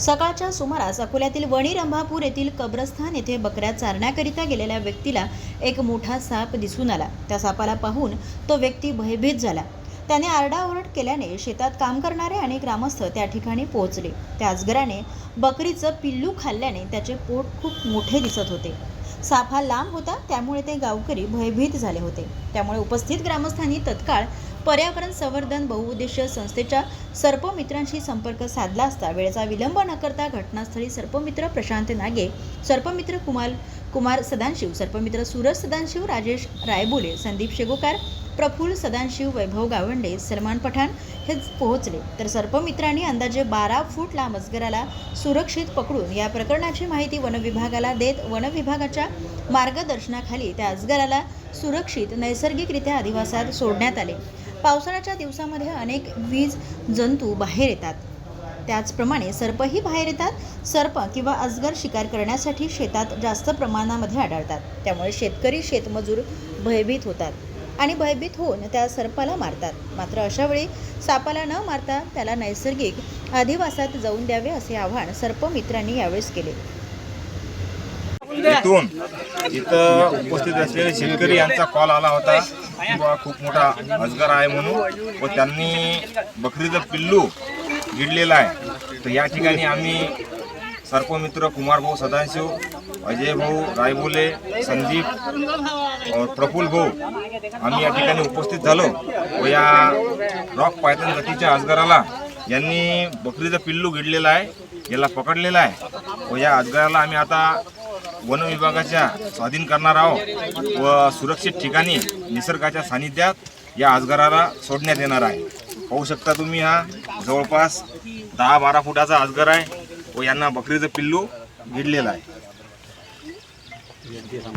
सकाळच्या सुमारास अकोल्यातील वणी रंभापूर येथील कब्रस्थान येथे बकऱ्या चारण्याकरिता गेलेल्या व्यक्तीला एक मोठा साप दिसून आला. त्या सापाला पाहून तो व्यक्ती भयभीत झाला. त्याने आरडाओरड केल्याने शेतात काम करणारे आणि ग्रामस्थ त्या ठिकाणी पोहोचले. त्या अजगराने बकरीचं पिल्लू खाल्ल्याने त्याचे पोट खूप मोठे दिसत होते. साप हा लांब होता त्यामुळे ते गावकरी भयभीत झाले होते. त्यामुळे उपस्थित ग्रामस्थांनी तत्काळ पर्यावरण संवर्धन बहुउद्देशीय संस्थेच्या सर्पमित्रांशी संपर्क साधला असता वेळेचा विलंब न करता घटनास्थळी सर्पमित्र प्रशांत नागे सर्पमित्र कुमार कुमार सदानशिव सर्पमित्र सूरज सदानशिव राजेश रायबोले संदीप शेगोकार प्रफुल्ल सदानशिव वैभव गावंडे सलमान पठाण हे पोहोचले. तर सर्पमित्रांनी अंदाजे बारा फूट लांब अजगराला सुरक्षित पकडून या प्रकरणाची माहिती वनविभागाला देत वनविभागाच्या मार्गदर्शनाखाली त्या अजगराला सुरक्षित नैसर्गिकरित्या अधिवासात सोडण्यात आले. पावसाळ्याच्या दिवसामध्ये अनेक वीज जंतू बाहेर येतात. त्याचप्रमाणे सर्पही बाहेर येतात. सर्प किंवा अजगर शिकार करण्यासाठी शेतात जास्त प्रमाणामध्ये आढळतात. त्यामुळे शेतकरी शेतमजूर भयभीत होतात आणि भयभीत होऊन त्या सर्पाला मारतात. मात्र अशावेळी सापाला न मारता त्याला नैसर्गिक अधिवासात जाऊन द्यावे असे आवाहन सर्पमित्रांनी यावेळेस केले. इथून इथं उपस्थित असलेले शेतकरी यांचा कॉल आला होता. किंवा खूप मोठा अजगर आहे म्हणून व त्यांनी बकरीचं पिल्लू गिडलेलं आहे. तर या ठिकाणी आम्ही सर्पमित्र कुमार भाऊ सदाशिव अजय भाऊ रायबोले संदीप प्रफुल भाऊ आम्ही या ठिकाणी उपस्थित झालो व या रॉक पायथन जातीच्या अजगराला यांनी बकरीचं पिल्लू गिडलेलं आहे याला पकडलेलं आहे व या अजगराला आम्ही आता वन विभागाच्या स्वाधीन करणार आहोत व सुरक्षित ठिकाणी निसर्गाच्या सानिध्यात या अजगराला सोडण्यात येणार आहे. पाहू शकता तुम्ही हा जवळपास दहा बारा फुटाचा अजगर आहे व यांना बकरीचं पिल्लू गिडलेलं आहे.